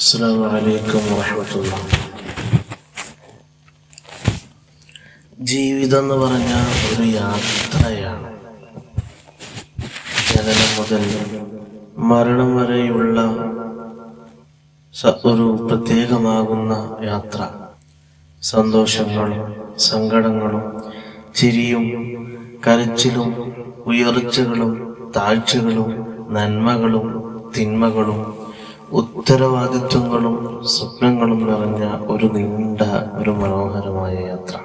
السلام عليكم ورحمة الله ജീവിതം എന്ന് പറഞ്ഞ ഒരു യാത്രയാണ് ജനനം മുതൽ മരണം വരെയുള്ള സ- ഒരു പ്രത്യേകമാകുന്ന യാത്ര സന്തോഷങ്ങളും സങ്കടങ്ങളും ചിരിയും കരച്ചിലും ഉയർച്ചകളും താഴ്ചകളും നന്മകളും തിന്മകളും ഉത്തരവാദിത്വങ്ങളും സ്വപ്നങ്ങളും നിറഞ്ഞ ഒരു നീണ്ട ഒരു മനോഹരമായ യാത്ര.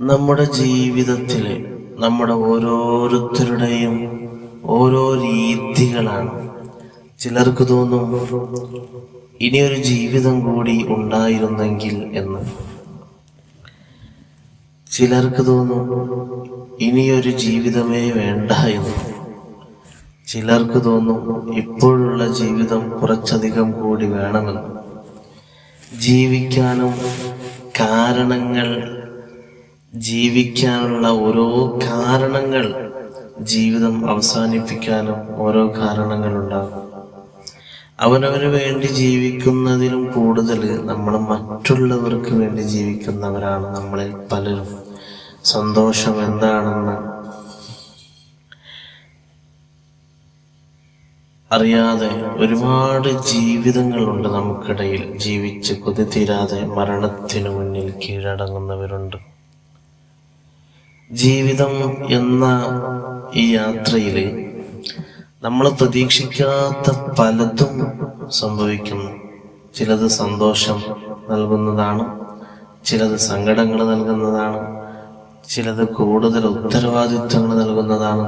നമ്മുടെ ജീവിതത്തിലെ നമ്മുടെ ഓരോരുത്തരുടെയും ഓരോ രീതികളാണ്. ചിലർക്ക് തോന്നും ഇനിയൊരു ജീവിതം കൂടി ഉണ്ടായിരുന്നെങ്കിൽ എന്ന്. ചിലർക്ക് തോന്നും ഇനിയൊരു ജീവിതമേ വേണ്ട എന്ന്. ചിലർക്ക് തോന്നും ഇപ്പോഴുള്ള ജീവിതം കുറച്ചധികം കൂടി വേണമെന്ന്. ജീവിക്കാനും കാരണങ്ങൾ ജീവിക്കാനുള്ള ഓരോ കാരണങ്ങൾ ജീവിതം അവസാനിപ്പിക്കാനും ഓരോ കാരണങ്ങളുണ്ടാകും. അവനവന് വേണ്ടി ജീവിക്കുന്നതിലും കൂടുതൽ നമ്മൾ മറ്റുള്ളവർക്ക് വേണ്ടി ജീവിക്കുന്നവരാണ് നമ്മളിൽ പലരും. സന്തോഷം എന്താണെന്ന് അറിയാതെ ഒരുപാട് ജീവിതങ്ങളുണ്ട് നമുക്കിടയിൽ. ജീവിച്ച് കൊതി തീരാതെ മരണത്തിനു മുന്നിൽ കീഴടങ്ങുന്നവരുണ്ട്. ജീവിതം എന്ന ഈ യാത്രയിൽ നമ്മൾ പ്രതീക്ഷിക്കാത്ത പലതും സംഭവിക്കുന്നു ചിലത് സന്തോഷം നൽകുന്നതാണ് ചിലത് സങ്കടങ്ങൾ നൽകുന്നതാണ് ചിലത് കൂടുതൽ ഉത്തരവാദിത്വങ്ങൾ നൽകുന്നതാണ്.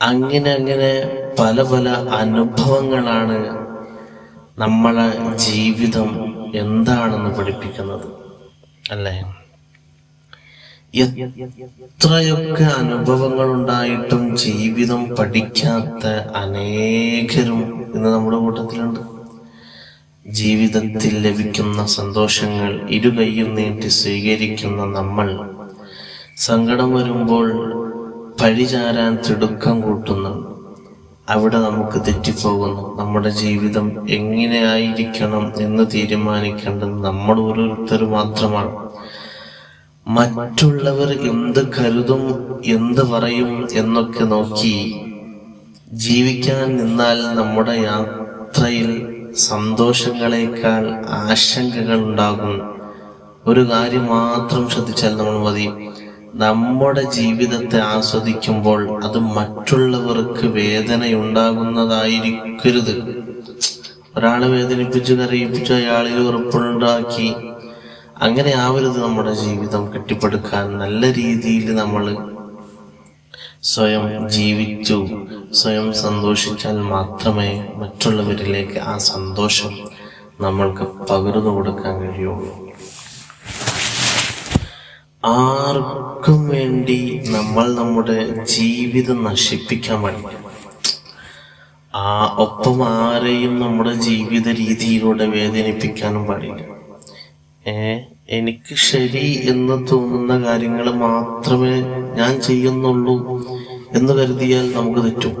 അങ്ങനെ അങ്ങനെ പല പല അനുഭവങ്ങളാണ് നമ്മളെ ജീവിതം എന്താണെന്ന് പഠിപ്പിക്കുന്നത് അല്ലേ? എത്രയൊക്കെ അനുഭവങ്ങൾ ഉണ്ടായിട്ടും ജീവിതം പഠിക്കാത്ത അനേകരും ഇന്ന് നമ്മുടെ കൂട്ടത്തിലുണ്ട്. ജീവിതത്തിൽ ലഭിക്കുന്ന സന്തോഷങ്ങൾ ഇരുകൈയും നീട്ടി സ്വീകരിക്കുന്ന നമ്മൾ. സങ്കടം വരുമ്പോൾ പഴിചാരാൻ തിടുക്കം കൂട്ടുന്നു. അവിടെ നമുക്ക് തെറ്റിപ്പോകുന്നു. നമ്മുടെ ജീവിതം എങ്ങനെയായിരിക്കണം എന്ന് തീരുമാനിക്കേണ്ടത് നമ്മൾ ഓരോരുത്തർ മാത്രമാണ്. മറ്റുള്ളവർ എന്ത് കരുതും എന്ത് പറയും എന്നൊക്കെ നോക്കി ജീവിക്കാൻ നിന്നാൽ നമ്മുടെ യാത്രയിൽ സന്തോഷങ്ങളെക്കാൾ ആശങ്കകൾ ഉണ്ടാകും. ഒരു കാര്യം മാത്രം ശ്രദ്ധിച്ചാൽ നമ്മൾ മതി. നമ്മുടെ ജീവിതത്തെ ആസ്വദിക്കുമ്പോൾ അത് മറ്റുള്ളവർക്ക് വേദനയുണ്ടാകുന്നതായിരിക്കരുത്. ഒരാളെ വേദനിപ്പിച്ചു കരയിപ്പിച്ച് അയാളിൽ ഉറപ്പുണ്ടാക്കി അങ്ങനെ ആവരുത് നമ്മുടെ ജീവിതം കെട്ടിപ്പടുക്കാൻ. നല്ല രീതിയിൽ നമ്മൾ സ്വയം ജീവിച്ചു സ്വയം സന്തോഷിച്ചാൽ മാത്രമേ മറ്റുള്ളവരിലേക്ക് ആ സന്തോഷം നമ്മൾക്ക് പകർന്നു കൊടുക്കാൻ കഴിയുള്ളൂ. ആർക്കും വേണ്ടി നമ്മൾ നമ്മുടെ ജീവിതം നശിപ്പിക്കാൻ വേണ്ടി ആ ഒപ്പം ആരെയും നമ്മുടെ ജീവിത രീതിയിലൂടെ വേദനിപ്പിക്കാനും പാടില്ല. ഏ എനിക്ക് ശരി എന്ന് തോന്നുന്ന കാര്യങ്ങൾ മാത്രമേ ഞാൻ ചെയ്യുന്നുള്ളൂ എന്ന് കരുതിയാൽ നമുക്ക് തെറ്റും.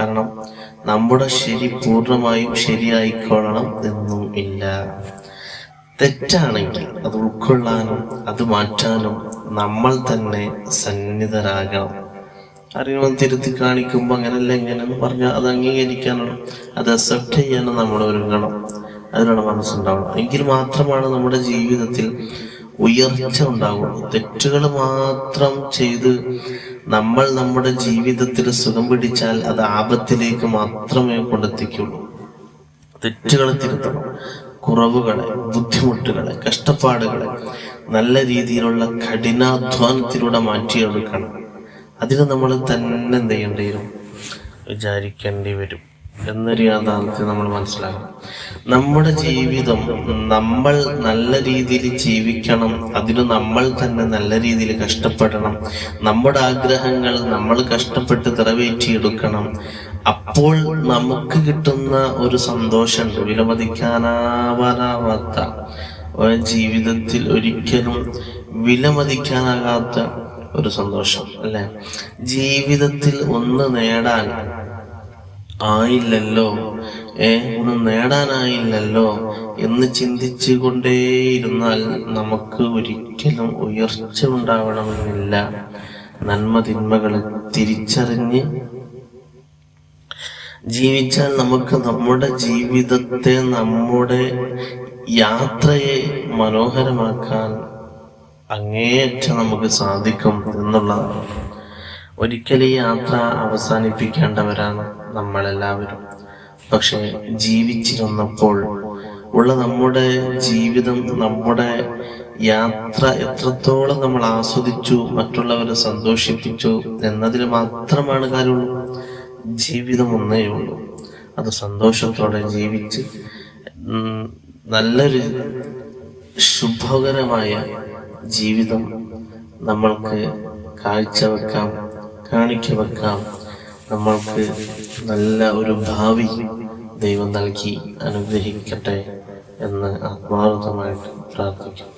കാരണം നമ്മുടെ ശരി പൂർണമായും ശരിയായിക്കൊള്ളണം എന്നും ഇല്ല. തെറ്റാണെങ്കിൽ അത് ഉൾക്കൊള്ളാനും അത് മാറ്റാനും നമ്മൾ തന്നെ സന്നിധരാകണം അറിയണം തിരുത്തി കാണിക്കുമ്പോൾ അങ്ങനല്ല എങ്ങനെയെന്ന് പറഞ്ഞാൽ അത് അംഗീകരിക്കാനുള്ള അത് അക്സെപ്റ്റ് ചെയ്യാനും നമ്മൾ ഒരുങ്ങണം. അതിനുള്ള മനസ്സുണ്ടാവണം എങ്കിൽ മാത്രമാണ് നമ്മുടെ ജീവിതത്തിൽ ഉയർച്ച ഉണ്ടാവുക തെറ്റുകൾ മാത്രം ചെയ്ത് നമ്മൾ നമ്മുടെ ജീവിതത്തിൽ സുഖം പിടിച്ചാൽ അത് ആപത്തിലേക്ക് മാത്രമേ കൊണ്ടെത്തിക്കുള്ളൂ. തെറ്റുകൾ തിരുത്തണം. കുറവുകളെ ബുദ്ധിമുട്ടുകളെ കഷ്ടപ്പാടുകളെ നല്ല രീതിയിലുള്ള കഠിനാധ്വാനത്തിലൂടെ മാറ്റിയെടുക്കണം. അതിന് നമ്മൾ തന്നെ എന്ത് ചെയ്യേണ്ടി വരും? വിചാരിക്കേണ്ടി വരും. എന്നൊരു യാഥാർത്ഥ്യം നമ്മൾ മനസ്സിലാക്കണം. നമ്മുടെ ജീവിതം നമ്മൾ നല്ല രീതിയിൽ ജീവിക്കണം അതിന് നമ്മൾ തന്നെ നല്ല രീതിയിൽ കഷ്ടപ്പെടണം നമ്മുടെ ആഗ്രഹങ്ങൾ നമ്മൾ കഷ്ടപ്പെട്ട് നിറവേറ്റിയെടുക്കണം. അപ്പോൾ നമുക്ക് കിട്ടുന്ന ഒരു സന്തോഷം വിലമതിക്കാനാവാനാവാത്ത ജീവിതത്തിൽ ഒരിക്കലും വിലമതിക്കാനാകാത്ത ഒരു സന്തോഷം അല്ലെ? ജീവിതത്തിൽ ഒന്ന് നേടാൻ ആയില്ലല്ലോ. ഏ ഒന്നും നേടാനായില്ലല്ലോ എന്ന് ചിന്തിച്ചു കൊണ്ടേയിരുന്നാൽ നമുക്ക് ഒരിക്കലും ഉയർച്ച ഉണ്ടാവണമെന്നില്ല. നന്മ തിന്മകളെ തിരിച്ചറിഞ്ഞ് ജീവിച്ചാൽ നമുക്ക് നമ്മുടെ ജീവിതത്തെ നമ്മുടെ യാത്രയെ മനോഹരമാക്കാൻ അങ്ങേയറ്റം നമുക്ക് സാധിക്കും എന്നുള്ളതാണ്. ഒരിക്കലും ഈ യാത്ര അവസാനിപ്പിക്കേണ്ടവരാണ് നമ്മളെല്ലാവരും. പക്ഷെ ജീവിച്ചിരുന്നപ്പോൾ ഉള്ള നമ്മുടെ ജീവിതം നമ്മുടെ യാത്ര എത്രത്തോളം നമ്മൾ ആസ്വദിച്ചു മറ്റുള്ളവരെ സന്തോഷിപ്പിച്ചു എന്നതിൽ മാത്രമാണ് കാര്യമുള്ളൂ. ജീവിതം ഒന്നേ ഉള്ളൂ. അത് സന്തോഷത്തോടെ ജീവിച്ച് നല്ലൊരു ശുഭകരമായ ജീവിതം നമ്മൾക്ക് കാഴ്ചവെക്കാം. കാണിക്ക വെക്കാം നമ്മൾക്ക് നല്ല ഒരു ഭാവി ദൈവം നൽകി അനുഗ്രഹിക്കട്ടെ എന്ന് ആത്മാർത്ഥമായിട്ട് പ്രാർത്ഥിക്കുന്നു.